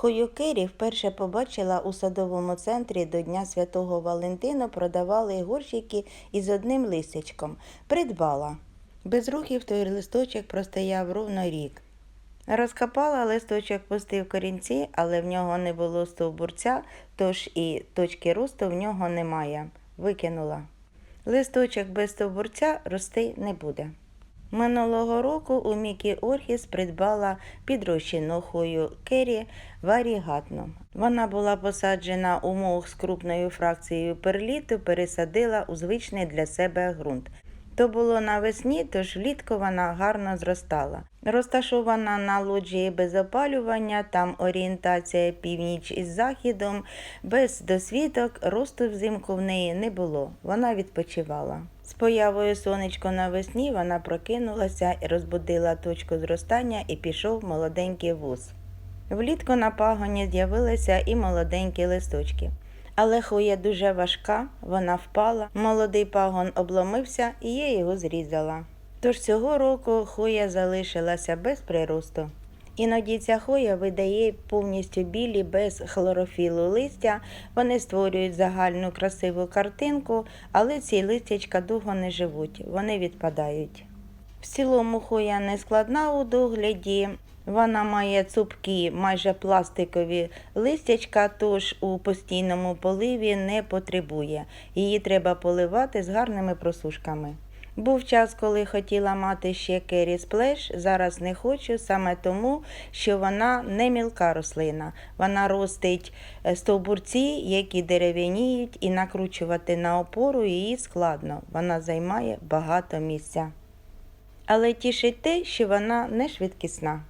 Хою Кері вперше побачила у садовому центрі до Дня Святого Валентина продавали горщики із одним листячком. Придбала. Без рухів той листочок простояв ровно рік. Розкопала, листочок пустив корінці, але в нього не було стовбурця, тож і точки росту в нього немає. Викинула. Листочок без стовбурця рости не буде. Минулого року у Мікі Орхіс придбала підрощену хою Кері варігатну. Вона була посаджена у мох з крупною фракцією перліту, пересадила у звичний для себе ґрунт. То було навесні, тож влітку вона гарно зростала. Розташована на лоджії без опалювання, там орієнтація північ із західом, без досвідок, росту взимку в неї не було. Вона відпочивала. З появою сонечко навесні вона прокинулася і розбудила точку зростання і пішов молоденький вуз. Влітку на пагоні з'явилися і молоденькі листочки. Але хуя дуже важка, вона впала, молодий пагон обломився і я його зрізала. Тож цього року хуя залишилася без приросту. Іноді ця хоя видає повністю білі без хлорофілу листя, вони створюють загальну красиву картинку, але ці листячка довго не живуть, вони відпадають. В цілому хоя не складна у догляді. Вона має цупкі, майже пластикові листячка, тож у постійному поливі не потребує. Її треба поливати з гарними просушками. Був час, коли хотіла мати ще Кері Сплеш, зараз не хочу, саме тому, що вона не мілка рослина. Вона ростить е, стовбурці, які дерев'яніють, і накручувати на опору її складно. Вона займає багато місця. Але тішить те, що вона не швидкісна.